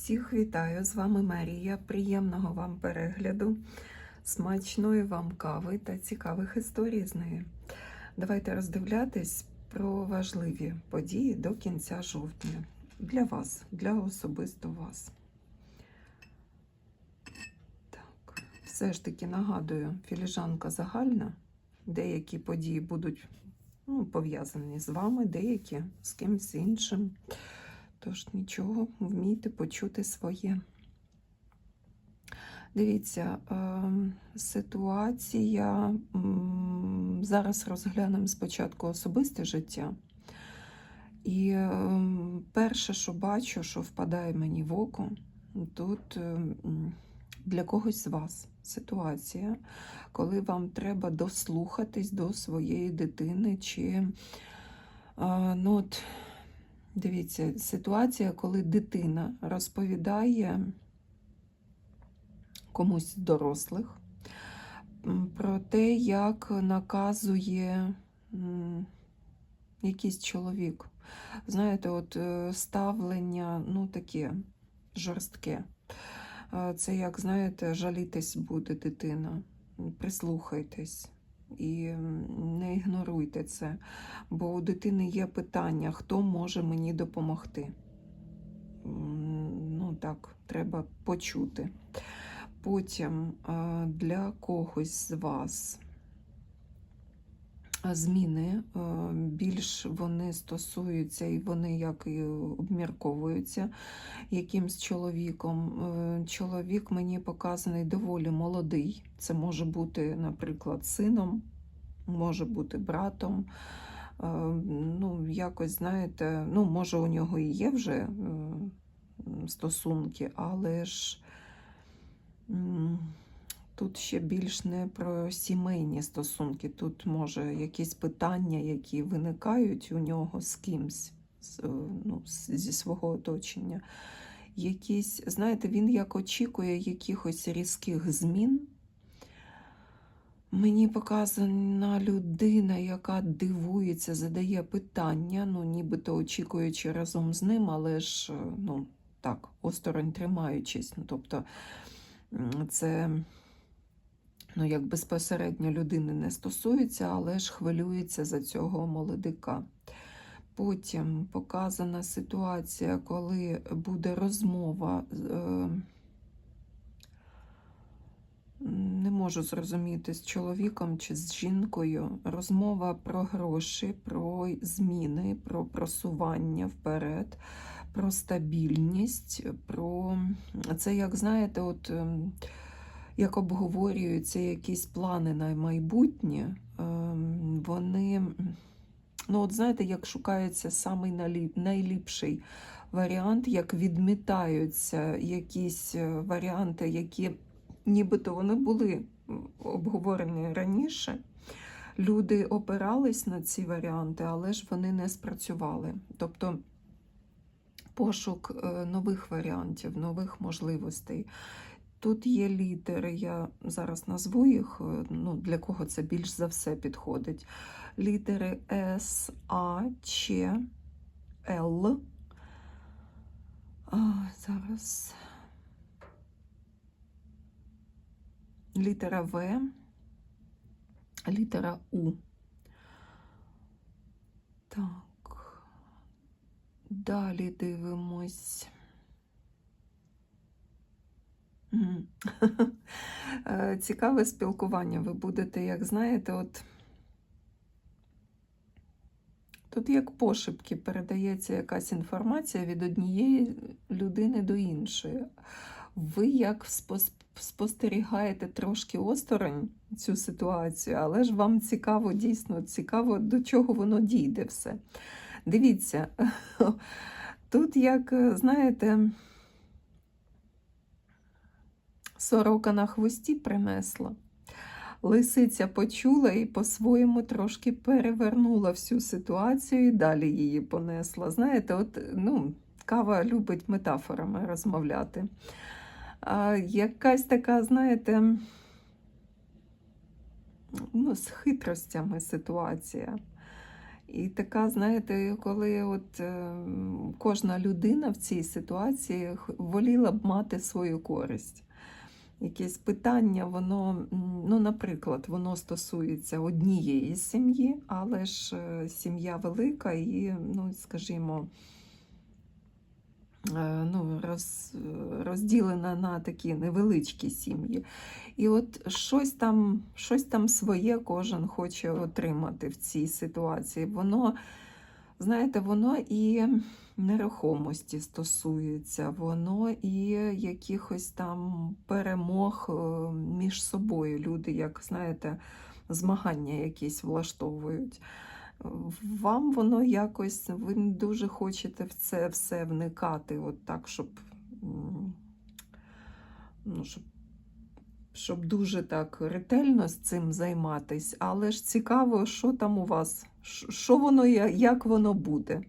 Всіх вітаю! З вами Марія. Приємного вам перегляду, смачної вам кави та цікавих історій з нею. Давайте роздивлятись про важливі події до кінця жовтня. Для вас, для особисто вас. Так, все ж таки нагадую, філіжанка загальна. Деякі події будуть ну, пов'язані з вами, деякі з кимось іншим. Тож нічого, вмійте почути своє. Дивіться, е, ситуація. Зараз розглянемо спочатку особисте життя. І е, перше, що бачу, що впадає мені в око, тут е, для когось з вас ситуація, коли вам треба дослухатись до своєї дитини, чи ну, от, Дивіться, ситуація, коли дитина розповідає комусь з дорослих про те, як наказує якийсь чоловік. Знаєте, от е, ставлення, ну, таке жорстке. Е, Це як, знаєте, жалітись буде дитина. Прислухайтесь і не ігноруйте це, бо у дитини є питання, хто може мені допомогти. Ну так, треба почути. Потім для когось з вас зміни е, більш вони стосуються і вони як і обмірковуються якимсь чоловіком. Е, Чоловік мені показаний доволі молодий. Це може бути, наприклад, сином, може бути братом. Е, Ну, якось, знаєте, ну, може, у нього і є вже стосунки, але ж тут ще більш не про сімейні стосунки. Тут, може, якісь питання, які виникають у нього з кимсь, з, е, ну, зі свого оточення. Якісь, знаєте, він як очікує якихось різких змін. Мені показана людина, яка дивується, задає питання, ну, нібито очікуючи разом з ним, але ж, е, ну, так, осторонь тримаючись. Ну, тобто, це ну, як безпосередньо людини не стосується, але ж хвилюється за цього молодика. Потім показана ситуація, коли буде розмова. е, не можу зрозуміти з чоловіком чи з жінкою. Розмова про гроші, про зміни, про просування вперед, про стабільність, про це, як знаєте, от ем, як обговорюються якісь плани на майбутнє, ем, вони, ну, от знаєте, як шукається самий найліпший варіант, як відмітаються якісь е, варіанти, які нібито вони були обговорені раніше. Люди опирались на ці варіанти, але ж вони не спрацювали. Тобто пошук е, нових варіантів, нових можливостей. Тут є літери, я зараз назву їх, е, ну, для кого це більш за все підходить. Літери С, А, Ч, Л. А, зараз. Літера В, літера У. Так. Далі дивимось. Е, Цікаве спілкування. Ви будете, як знаєте, от тут як пошепки передається якась інформація від однієї людини до іншої. Ви як спостерігаєте трошки осторонь цю ситуацію, але ж вам цікаво, дійсно цікаво, до чого воно дійде все. Дивіться, тут, як знаєте, сорока на хвості принесла. Лисиця почула і по-своєму трошки перевернула всю ситуацію і далі її понесла. Знаєте, от, ну, кава любить метафорами розмовляти. А, якась така, знаєте, ну, з хитростями ситуація. І така, знаєте, коли от е, кожна людина в цій ситуації воліла б мати свою користь. Якесь питання, воно, ну, наприклад, воно стосується однієї сім'ї, але ж е, сім'я велика і, ну, скажімо, е, ну, роз, розділена на такі невеличкі сім'ї. І от щось там, щось там своє кожен хоче отримати в цій ситуації. Воно, знаєте, воно і нерухомості стосується, воно і якихось там перемог е, між собою. Люди, як знаєте, змагання якісь влаштовують. Вам воно якось, ви дуже хочете в це все вникати, от так, щоб, ну, щоб щоб дуже так ретельно з цим займатись, але ж цікаво, що там у вас, що воно, як воно буде.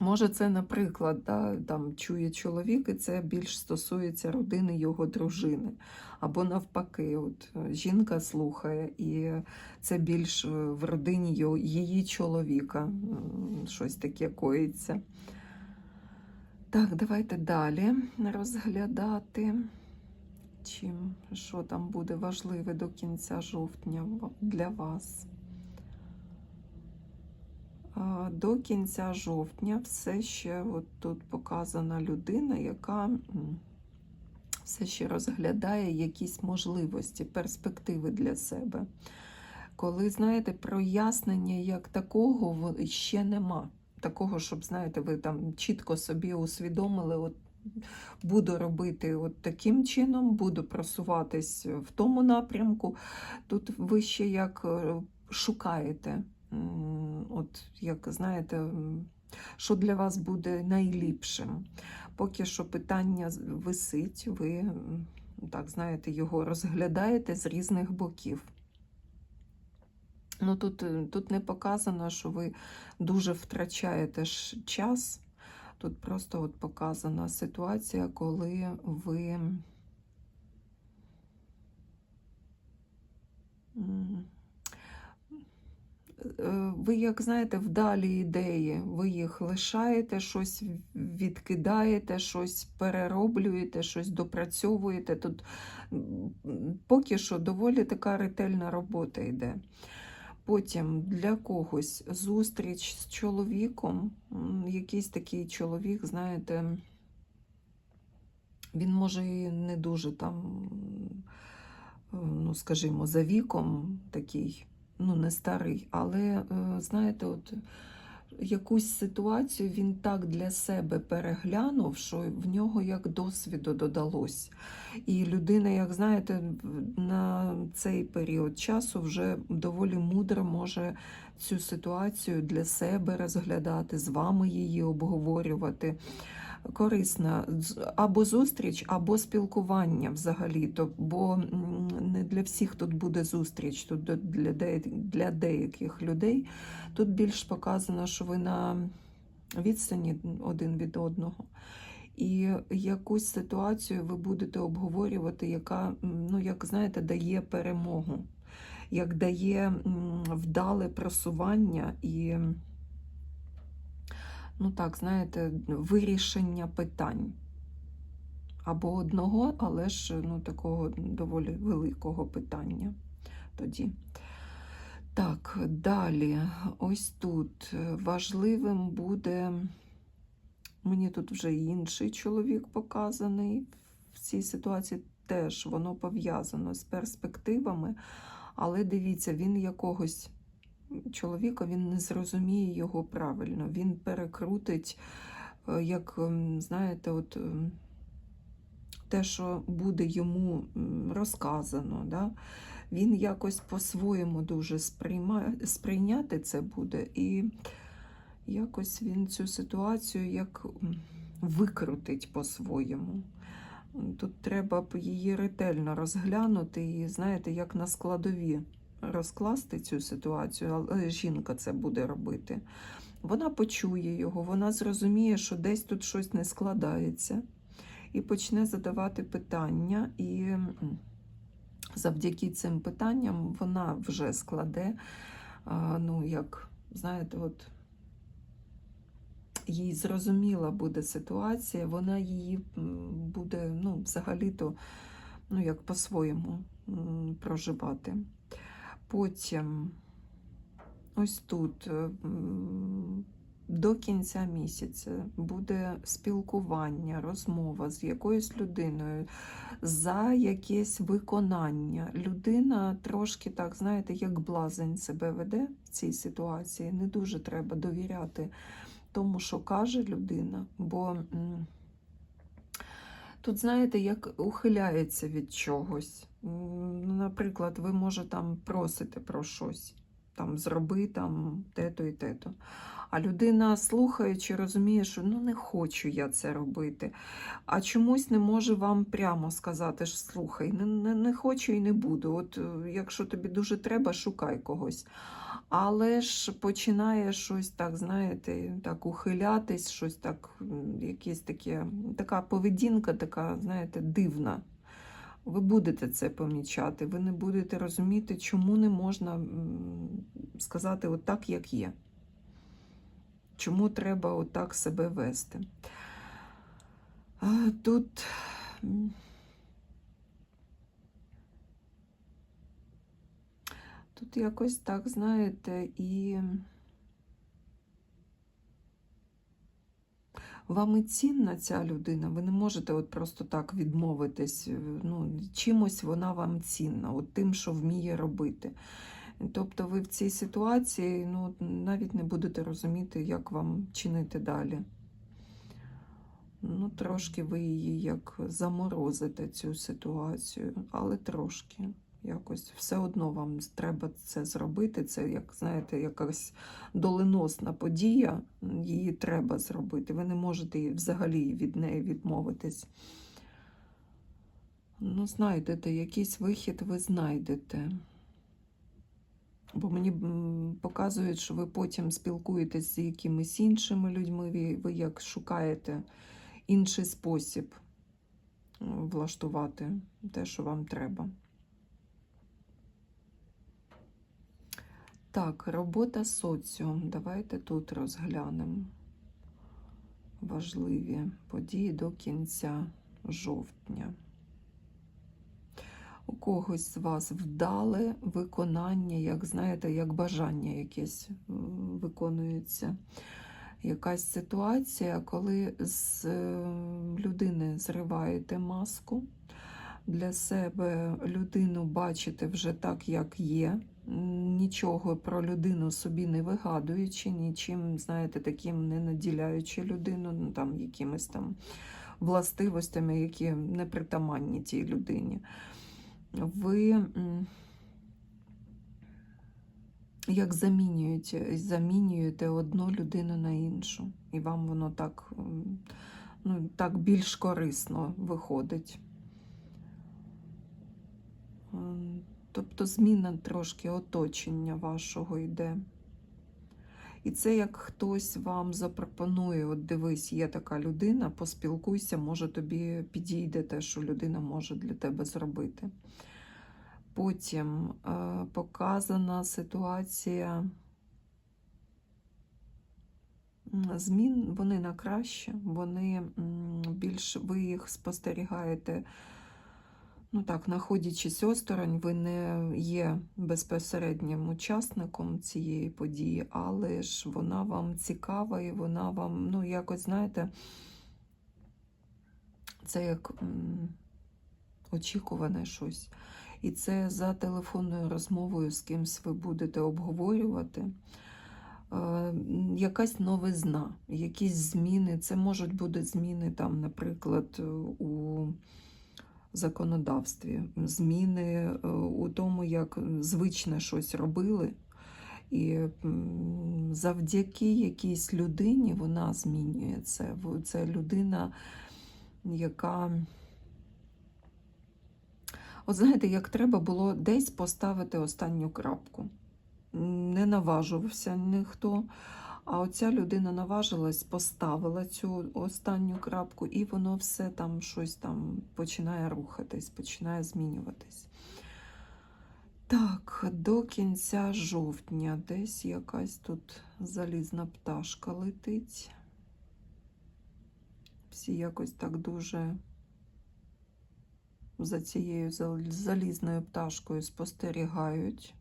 Може, це, наприклад, да, там чує чоловік, і це більш стосується родини його дружини. Або навпаки, от е, жінка слухає, і це більш е, в родині його- її чоловіка. Щось таке коїться. Так, давайте далі розглядати, чим, що там буде важливе до кінця жовтня для вас. До кінця жовтня все ще от тут показана людина, яка все ще розглядає якісь можливості, перспективи для себе. Коли, знаєте, прояснення як такого ще нема. Такого, щоб, знаєте, ви там чітко собі усвідомили, от буду робити от таким чином, буду просуватись в тому напрямку. Тут ви ще як е, шукаєте, от як знаєте, що для вас буде найліпшим. Поки що питання висить, ви так знаєте, його розглядаєте з різних боків. Ну, тут, е, тут не показано, що ви дуже втрачаєте час. Тут просто от показана ситуація, коли ви. Е, Ви, як знаєте, вдалі ідеї, ви їх лишаєте, щось відкидаєте, щось перероблюєте, щось допрацьовуєте. Тут поки що доволі така ретельна робота йде. Потім для когось зустріч з чоловіком, якийсь такий чоловік, знаєте, він може і не дуже там, ну, скажімо, за віком такий, ну, не старий, але, е, знаєте, от якусь ситуацію він так для себе переглянув, що в нього як досвіду додалось. І людина, як знаєте, на цей період часу вже доволі мудро може цю ситуацію для себе розглядати, з вами її обговорювати. Корисна або зустріч, або спілкування взагалі. То, бо не для всіх тут буде зустріч, тут для, де, для деяких людей тут більш показано, що ви на відстані один від одного. І якусь ситуацію ви будете обговорювати, яка, ну, як знаєте, дає перемогу, як дає вдале просування і, ну так, знаєте, вирішення питань. Або одного, але ж ну, такого доволі великого питання тоді. Так, далі, ось тут важливим буде. Мені тут вже інший чоловік показаний. В цій ситуації теж воно пов'язано з перспективами, але дивіться, він якогось чоловіка він не зрозуміє його правильно. Він перекрутить, е, як, ем, знаєте, от ем, те, що буде йому розказано. Да? Він якось по-своєму дуже сприймає, сприйняти це буде. І якось він цю ситуацію як викрутить по-своєму. Тут треба б її ретельно розглянути і, знаєте, як на складові розкласти цю ситуацію, але жінка це буде робити. Вона почує його, вона зрозуміє, що десь тут щось не складається, і почне задавати питання. І завдяки цим питанням вона вже складе ну, як, знаєте, от їй зрозуміла буде ситуація, вона її буде, ну, взагалі-то, ну, як по-своєму проживати. Потім ось тут е, до кінця місяця буде спілкування, розмова з якоюсь людиною за якесь виконання. Людина трошки так, знаєте, як блазень себе веде в цій ситуації. Не дуже треба довіряти тому, що каже людина, бо тут, знаєте, як ухиляється від чогось. Ну, Наприклад, ви може там просите про щось, там зроби там те-то і те-то. А людина, слухаючи, розуміє, що ну не хочу я це робити. А чомусь не може вам прямо сказати, що слухай, не, не, не хочу і не буду. От е, якщо тобі дуже треба, шукай когось. Але ж починає щось так, знаєте, так ухилятись, щось так, м, якесь таке, така поведінка, така, знаєте, дивна. Ви будете це помічати, ви не будете розуміти, чому не можна сказати так, як є. Чому треба отак себе вести? Тут тут якось так, знаєте, і вам і цінна ця людина. Ви не можете от просто так відмовитись. е, Ну, чимось вона вам цінна, от тим, що вміє робити. Тобто ви в цій ситуації ну, навіть не будете розуміти, як вам чинити далі. Ну, трошки ви її як заморозите цю ситуацію, але трошки якось все одно вам треба це зробити. Це, як знаєте, якась доленосна подія, її треба зробити. Ви не можете взагалі від неї відмовитись. Ну, знайдете, якийсь вихід ви знайдете. Бо мені показують, що ви потім спілкуєтесь з якимись іншими людьми, ви, як шукаєте інший спосіб е, влаштувати те, що вам треба. Так, робота соціум. Давайте тут розглянемо важливі події до кінця жовтня. Когось з вас вдале виконання, як знаєте, як бажання якесь виконується. Якась ситуація, коли з е, людини зриваєте маску, для себе людину бачите вже так, як є, нічого про людину собі не вигадуючи, нічим, знаєте, таким не наділяючи людину, ну, там, якимись там властивостями, які не притаманні тій людині ви як замінюєте, замінюєте одну людину на іншу, і вам воно так, ну, так більш корисно виходить. Тобто зміна трошки оточення вашого йде. І це як хтось вам запропонує, от дивись, є така людина, поспілкуйся, може тобі підійде те, що людина може для тебе зробити. Потім е, показана ситуація змін, вони на краще, вони більш ви їх спостерігаєте. Ну так, знаходячись осторонь, ви не є безпосереднім учасником цієї події, але ж вона вам цікава і вона вам, ну, якось, знаєте, це як очікуване щось. І це за телефонною розмовою з кимсь ви будете обговорювати. Е, Якась новизна, якісь зміни. Це можуть бути зміни, там, наприклад, у законодавстві, зміни е, у тому, як звичне щось робили. І завдяки якійсь людині вона змінює це. Це людина, яка. От знаєте, як треба було десь поставити останню крапку. Не наважувався ніхто. А оця людина наважилась, поставила цю останню крапку, і воно все там щось там починає рухатись, починає змінюватись. Так, до кінця жовтня десь якась тут залізна пташка летить. Всі якось так дуже за цією залізною пташкою спостерігають.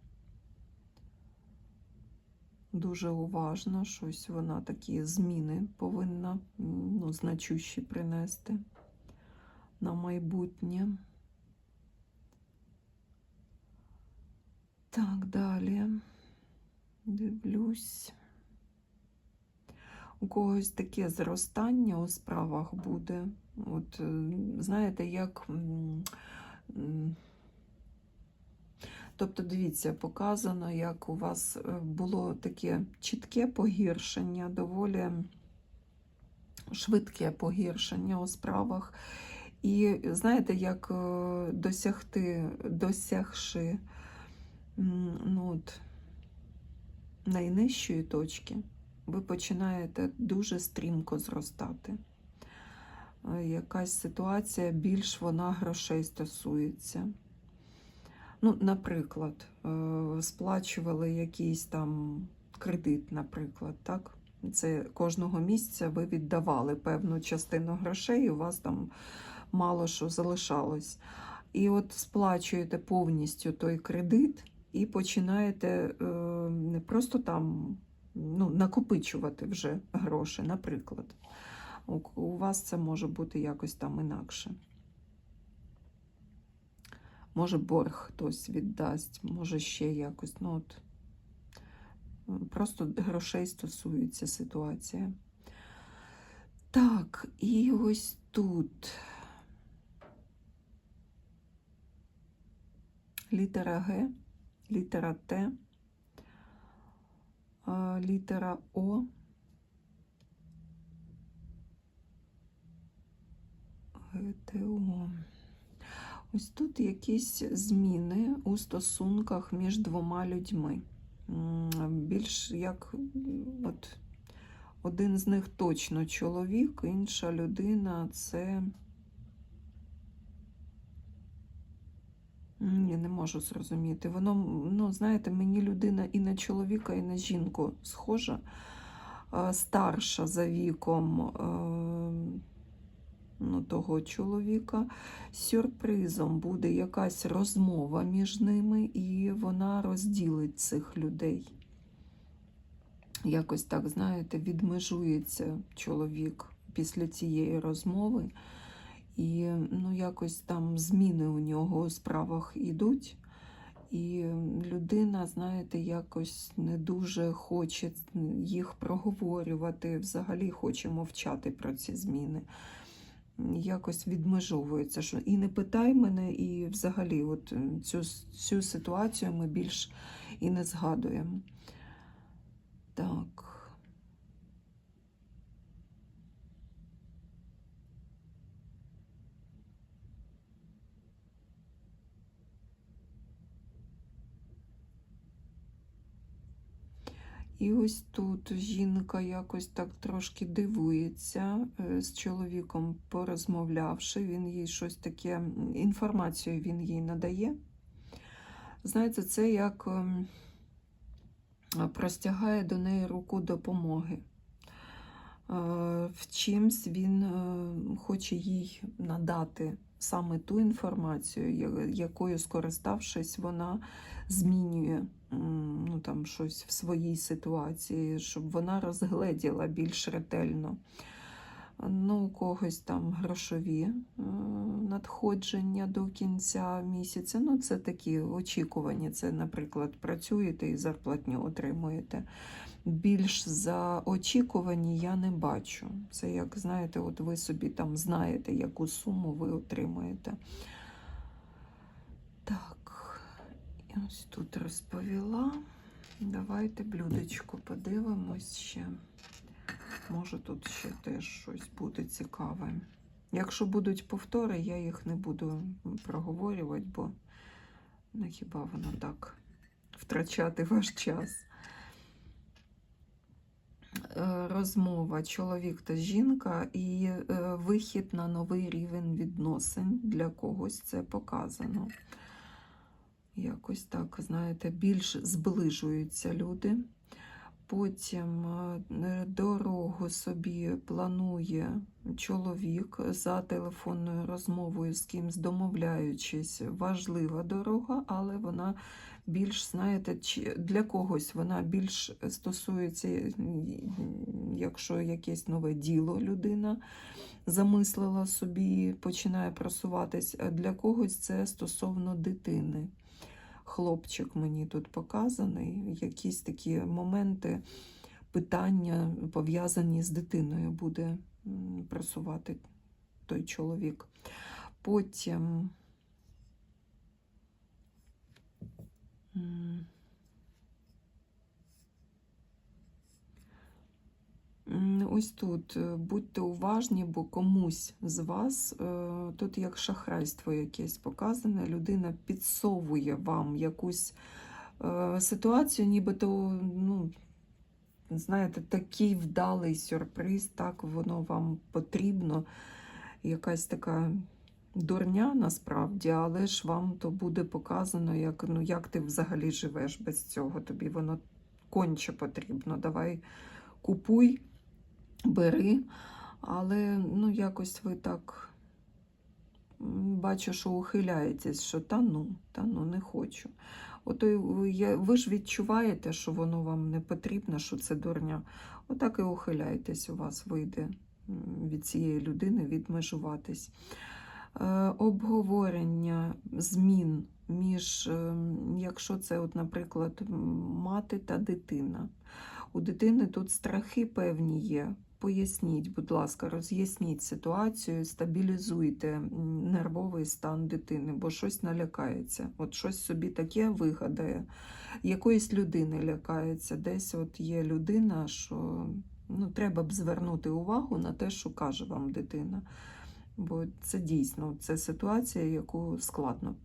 Дуже уважно, щось вона такі зміни повинна ну, значущі принести на майбутнє. Так, далі. Дивлюсь. У когось таке зростання у справах буде. От, знаєте, як. Тобто, дивіться, показано, як у вас е, було таке чітке погіршення, доволі швидке погіршення у справах. І знаєте, як е, досягти, досягши ну, от, найнижчої точки, ви починаєте дуже стрімко зростати. Е, Якась ситуація більш вона грошей стосується. Ну, наприклад, е, сплачували якийсь там кредит, наприклад, так? Це кожного місяця ви віддавали певну частину грошей, у вас там мало що залишалось. І от сплачуєте повністю той кредит і починаєте е, не просто там ну, накопичувати вже гроші, наприклад. У вас це може бути якось там інакше. Може, борг хтось віддасть, може ще якось. Ну, от, просто грошей стосується ситуація. Так, і ось тут. Літера Г, літера Т, літера О. ГТО. Ось тут якісь зміни у стосунках між двома людьми. Більш як от, один з них точно чоловік, інша людина це. Ні, не можу зрозуміти. Воно, ну, знаєте, мені людина і на чоловіка, і на жінку схожа, Е, старша за віком е, ну, того чоловіка. Сюрпризом буде якась розмова між ними, і вона розділить цих людей. Якось так, знаєте, відмежується чоловік після цієї розмови. І ну, якось там зміни у нього у справах ідуть. І людина, знаєте, якось не дуже хоче їх проговорювати, взагалі хоче мовчати про ці зміни. Якось відмежовується, що і не питай мене, і взагалі от е, цю, цю ситуацію ми більш і не згадуємо. Так. І ось тут жінка якось так трошки дивується е, з чоловіком, порозмовлявши, він їй щось таке, інформацію він їй надає. Знаєте, це як ем, простягає до неї руку допомоги. Е, В чимсь він е, хоче їй надати саме ту інформацію, якою скориставшись, вона змінює ну, там, щось в своїй ситуації, щоб вона розгледіла більш ретельно. Ну, у когось там грошові е, надходження до кінця місяця. Ну, це такі очікування. Це, наприклад, працюєте і зарплатню отримуєте. Більш за очікувані я не бачу. Це як, знаєте, от ви собі там знаєте, яку суму ви отримуєте. Так, і ось тут розповіла. Давайте блюдечко подивимось ще. Може, тут ще теж щось буде цікаве. Якщо будуть повтори, я їх не буду проговорювати, бо ну, хіба воно так втрачати ваш час. Е, Розмова чоловік та жінка і е, вихід на новий рівень відносин для когось це показано. Якось так, знаєте, більш зближуються люди. Потім е, дорогу собі планує чоловік за телефонною розмовою з кимсь домовляючись. Важлива дорога, але вона більш, знаєте, для когось вона більш стосується, якщо якесь нове діло людина замислила собі, починає просуватись, а для когось це стосовно дитини. Хлопчик мені тут показаний, якісь такі моменти, питання пов'язані з дитиною буде просувати той чоловік. Потім. м, м, Ось тут. Будьте уважні, бо комусь з вас е, тут як шахрайство якесь показане, людина підсовує вам якусь е, ситуацію, нібито, ну, знаєте, такий вдалий сюрприз, так воно вам потрібно. Якась така дурня насправді, але ж вам то буде показано, як, ну, як ти взагалі живеш без цього. Тобі воно конче потрібно. Давай купуй, бери. Але ну, якось ви так бачу, що ухиляєтесь, що та ну, та ну, не хочу. Ото й ви, ж відчуваєте, що воно вам не потрібно, що це дурня. Отак і ухиляєтесь, у вас вийде від цієї людини відмежуватись. Е, обговорення змін між, ем, якщо це, от, наприклад, мати та дитина. У дитини тут страхи певні є. Поясніть, будь ласка, роз'ясніть ситуацію, стабілізуйте нервовий стан дитини, бо щось налякається. От щось собі таке вигадає. Якоїсь людини лякається. Десь от є людина, що ну, треба б звернути увагу на те, що каже вам дитина. Бо це дійсно це ситуація, яку складно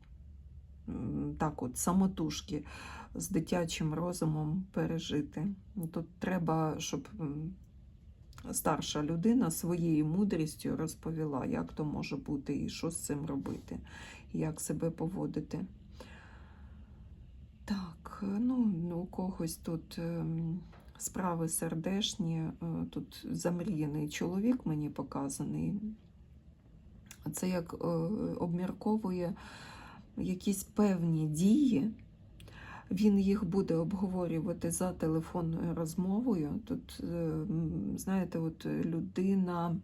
так от самотужки з дитячим розумом пережити. Тут треба, щоб старша людина своєю мудрістю розповіла, як то може бути і що з цим робити, як себе поводити. Так, ну, у когось тут ем, справи сердешні, е, тут замріяний чоловік мені показаний. Це як е, обмірковує якісь певні дії. Він їх буде обговорювати за телефонною розмовою. Тут, е, знаєте, от людина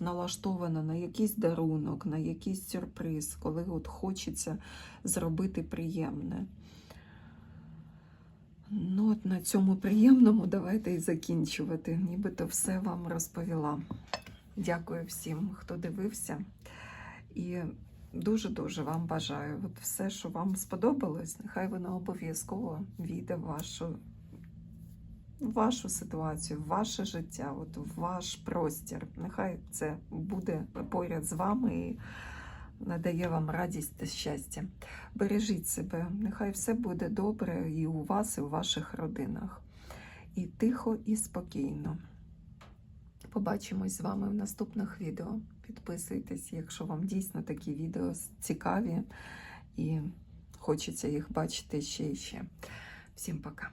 налаштована на якийсь дарунок, на якийсь сюрприз, коли от хочеться зробити приємне. Ну, от на цьому приємному давайте і закінчувати. Нібито все вам розповіла. Дякую всім, хто дивився. І дуже-дуже вам бажаю. От все, що вам сподобалось, нехай воно обов'язково війде в вашу, в вашу ситуацію, в ваше життя, от в ваш простір. Нехай це буде поряд з вами і надає вам радість та щастя. Бережіть себе, нехай все буде добре і у вас, і у ваших родинах. І тихо, і спокійно. Побачимось з вами в наступних відео. Підписуйтесь, якщо вам дійсно такі відео цікаві і хочеться їх бачити ще і ще. Всім пока!